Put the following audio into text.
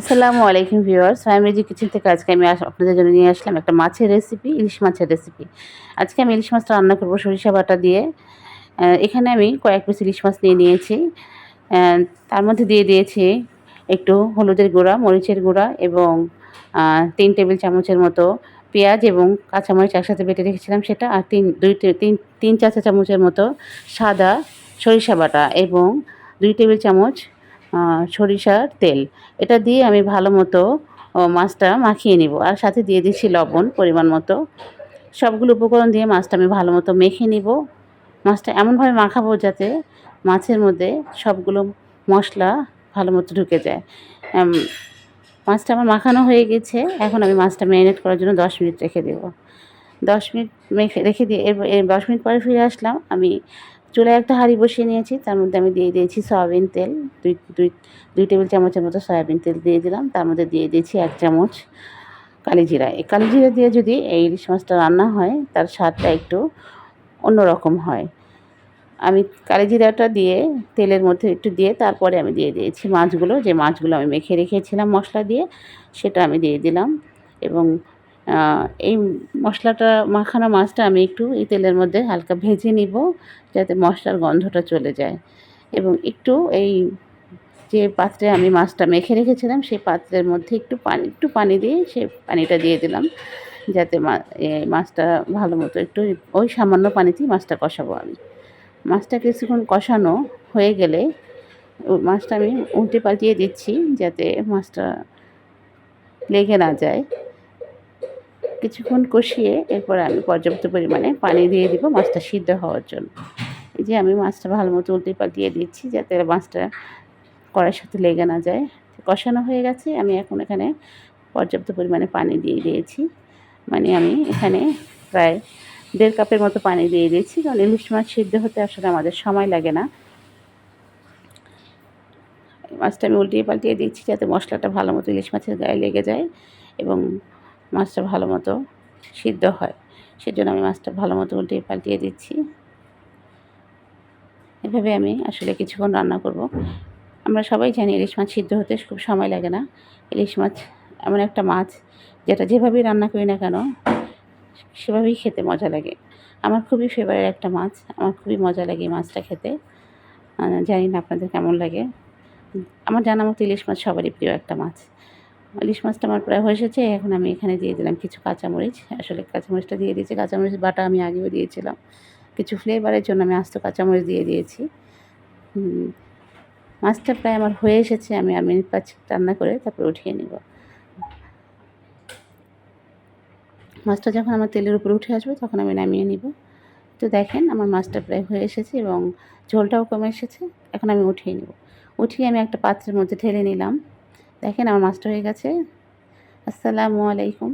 আসসালামু আলাইকুম viewers family kitchen থেকে আজকে আমি আপনাদের জন্য নিয়ে আসলাম একটা মাছের রেসিপি ইলিশ মাছের রেসিপি আজকে আমি ইলিশ মাছটা রান্না করব সরিষা বাটা দিয়ে। এখানে আমি কয়েক পিস ইলিশ মাছ নিয়ে নিয়েছি। তার মধ্যে দিয়ে দিয়েছি একটু হলুদের গুঁড়া, মরিচের গুঁড়া এবং তিন টেবিল চামচের মতো পেঁয়াজ এবং কাঁচামরিচ একসাথে বেটে রেখেছিলাম সেটা আর তিন, দুই তিন তিন চা চামচের মতো সাদা সরিষা বাটা এবং দুই টেবিল চামচ সরিষার তেল। এটা দিয়ে আমি ভালো মতো মাছটা মাখিয়ে নিব। আর সাথে দিয়ে দিচ্ছি লবণ পরিমাণ মতো। সবগুলো উপকরণ দিয়ে মাছটা আমি ভালো মতো মেখে নিব। মাছটা এমনভাবে মাখাবো যাতে মাছের মধ্যে সবগুলো মশলা ভালো মতো ঢুকে যায়। মাছটা আমার মাখানো হয়ে গেছে। এখন আমি মাছটা ম্যারিনেট করার জন্য দশ মিনিট রেখে দেব। দশ মিনিট মেখে, রেখে দিয়ে দশ মিনিট পরে ফিরে আসলাম। আমি চুলায় একটা হাঁড়ি বসিয়ে নিয়েছি, তার মধ্যে আমি দিয়ে দিয়েছি সয়াবিন তেল, দুই দুই দুই টেবিল চামচের মতো সয়াবিন তেল দিয়ে দিলাম, তার মধ্যে দিয়ে দিয়েছি এক চামচ কালিজিরা এই কালিজিরা দিয়ে যদি এই ইলিশ মাছটা রান্না হয়, তার স্বাদটা একটু অন্যরকম হয়। আমি কালিজিরাটা দিয়ে তেলের মধ্যে একটু দিয়ে তারপরে আমি দিয়ে দিয়েছি মাছগুলো, যে মাছগুলো আমি মেখে রেখেছিলাম মশলা দিয়ে, সেটা আমি দিয়ে দিলাম এবং এই মশলাটা মাখানো মাছটা আমি একটু এই তেলের মধ্যে হালকা ভেজে নিব যাতে মশলার গন্ধটা চলে যায়। এবং একটু এই যে পাত্রে আমি মাছটা মেখে রেখেছিলাম, সেই পাত্রের মধ্যে একটু পানি একটু পানি দিয়ে সে পানিটা দিয়ে দিলাম যাতে মাছটা ভালো মতো একটু ওই সামান্য পানিতেই মাছটা কষাবো আমি। মাছটা কিছুক্ষণ কষানো হয়ে গেলে মাছটা আমি উল্টে পাল্টিয়ে দিচ্ছি যাতে মাছটা লেগে না যায়। কিছুক্ষণ কষিয়ে এরপর আমি পর্যাপ্ত পরিমাণে পানি দিয়ে দিব মাছটা সিদ্ধ হওয়ার জন্য। এই যে আমি মাছটা ভালো মতো উল্টে পাল্টিয়ে দিচ্ছি যাতে মাছটা কড়াইয়ের সাথে লেগে না যায়। কষানো হয়ে গেছে, আমি এখন এখানে পর্যাপ্ত পরিমাণে পানি দিয়ে দিয়েছি। মানে আমি এখানে প্রায় দেড় কাপের মতো পানি দিয়ে দিয়েছি, কারণ ইলিশ মাছ সিদ্ধ হতে আসলে আমাদের সময় লাগে না। মাছটা আমি উল্টিয়ে পাল্টিয়ে দিচ্ছি যাতে মশলাটা ভালো মতো ইলিশ মাছের গায়ে লেগে যায় এবং মাছটা ভালো মতো সিদ্ধ হয়। সেজন্য আমি মাছটা ভালো মতো উল্টিয়ে পাল্টিয়ে দিচ্ছি। এভাবে আমি আসলে কিছুক্ষণ রান্না করব। আমরা সবাই জানি ইলিশ মাছ সিদ্ধ হতে খুব সময় লাগে না। ইলিশ মাছ এমন একটা মাছ যেটা যেভাবেই রান্না করি না কেন, সেভাবেই খেতে মজা লাগে। আমার খুবই ফেভারিট একটা মাছ। আমার খুবই মজা লাগে মাছটা খেতে। জানি না আপনাদের কেমন লাগে। আমার জানা মতো ইলিশ মাছ সবারই প্রিয় একটা মাছ। ইলিশ মাছটা আমার প্রায় হয়ে এসেছে, এখন আমি এখানে দিয়ে দিলাম কিছু কাঁচামরিচ। আসলে কাঁচামরিচটা দিয়ে দিয়েছি কাঁচামরিচ বাটা আমি আগেও দিয়েছিলাম। কিছু ফ্লেভারের জন্য আমি আস্ত কাঁচামরিচ দিয়ে দিয়েছি। মাছটা প্রায় আমার হয়ে এসেছে, আমি আর মিনিট পাঁচ রান্না করে তারপরে উঠিয়ে নেব। মাছটা যখন আমার তেলের উপরে উঠে আসবে তখন আমি নামিয়ে নিব। তো দেখেন আমার মাছটা প্রায় হয়ে এসেছে এবং ঝোলটাও কমে এসেছে, এখন আমি উঠিয়ে নেব। উঠিয়ে আমি একটা পাত্রের মধ্যে ঢেলে নিলাম। দেখেন আমার মাছটা হয়ে গেছে। আসসালামু আলাইকুম।